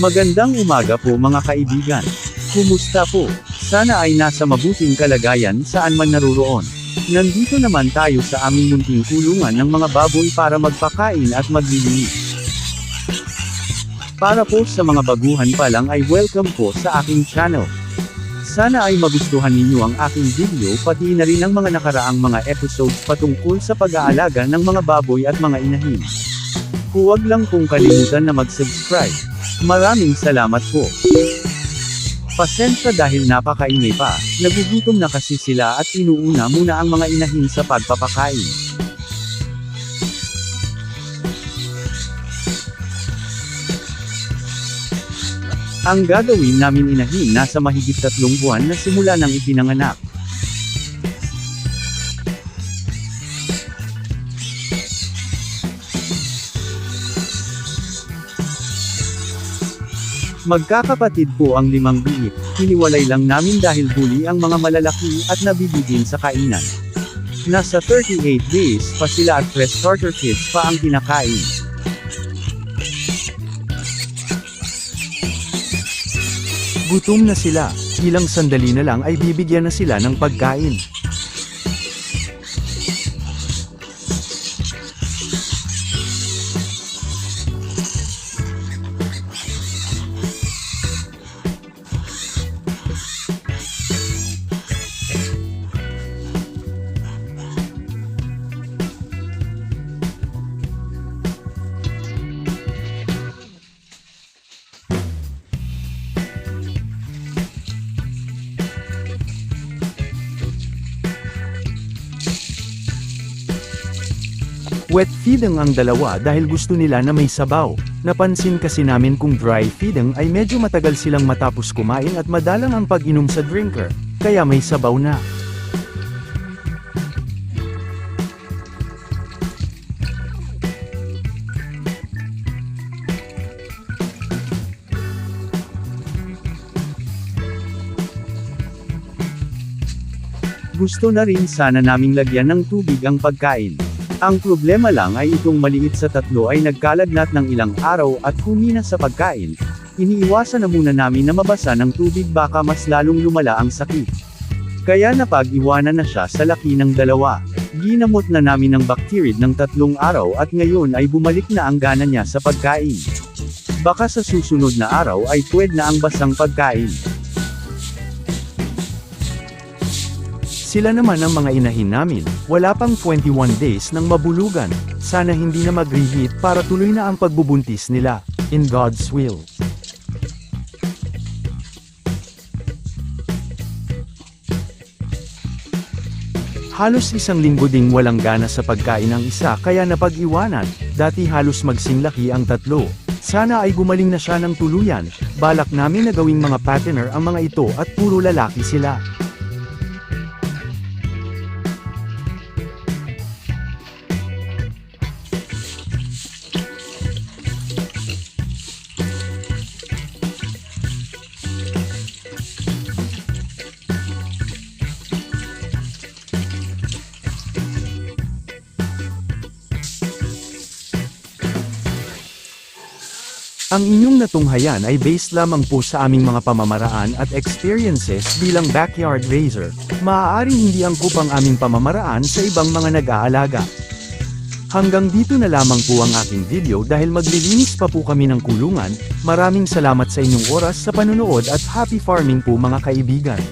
Magandang umaga po mga kaibigan. Kumusta po? Sana ay nasa mabuting kalagayan saan man naruroon. Nandito naman tayo sa aming munting kulungan ng mga baboy para magpakain at maglilinis. Para po sa mga baguhan pa lang ay welcome po sa aking channel. Sana ay magustuhan ninyo ang aking video pati na rin ang mga nakaraang mga episodes patungkol sa pag-aalaga ng mga baboy at mga inahin. Huwag lang pong kalimutan na mag-subscribe. Maraming salamat po. Pasensya dahil napakaingay pa, nagugutom na kasi sila at inuuna muna ang mga inahin sa pagpapakain. Ang gagawin namin inahin nasa mahigit tatlong buwan na simula ng ipinanganak. Magkakapatid po ang limang biik, hiniwalay lang namin dahil huli ang mga malalaki at nabibigin sa kainan. Nasa 38 days pa sila at fresh starter kits pa ang kinakain. Gutom na sila, ilang sandali na lang ay bibigyan na sila ng pagkain. Wet feeding ang dalawa dahil gusto nila na may sabaw. Napansin kasi namin kung dry feeding ay medyo matagal silang matapos kumain at madalang ang pag-inom sa drinker, kaya may sabaw na. Gusto na rin sana naming lagyan ng tubig ang pagkain. Ang problema lang ay itong maliit sa tatlo ay nagkalagnat ng ilang araw at humina sa pagkain. Iniiwasan na muna namin na mabasa ng tubig baka mas lalong lumala ang sakit. Kaya napag-iwanan na siya sa laki ng dalawa. Ginamot na namin ng bacterid ng tatlong araw at ngayon ay bumalik na ang gana niya sa pagkain. Baka sa susunod na araw ay pwed na ang basang pagkain. Sila naman ang mga inahin namin, wala pang 21 days ng mabulugan. Sana hindi na mag-reheat para tuloy na ang pagbubuntis nila. In God's will. Halos isang linggo ding walang gana sa pagkain ng isa kaya napag-iwanan, dati halos magsinglaki ang tatlo. Sana ay gumaling na siya ng tuluyan, balak namin na gawing mga patterner ang mga ito at puro lalaki sila. Ang inyong natunghayan ay based lamang po sa aming mga pamamaraan at experiences bilang backyard raiser. Maaaring hindi angkop ang aming pamamaraan sa ibang mga nag-aalaga. Hanggang dito na lamang po ang aking video dahil maglilinis pa po kami ng kulungan. Maraming salamat sa inyong oras sa panunood at happy farming po mga kaibigan.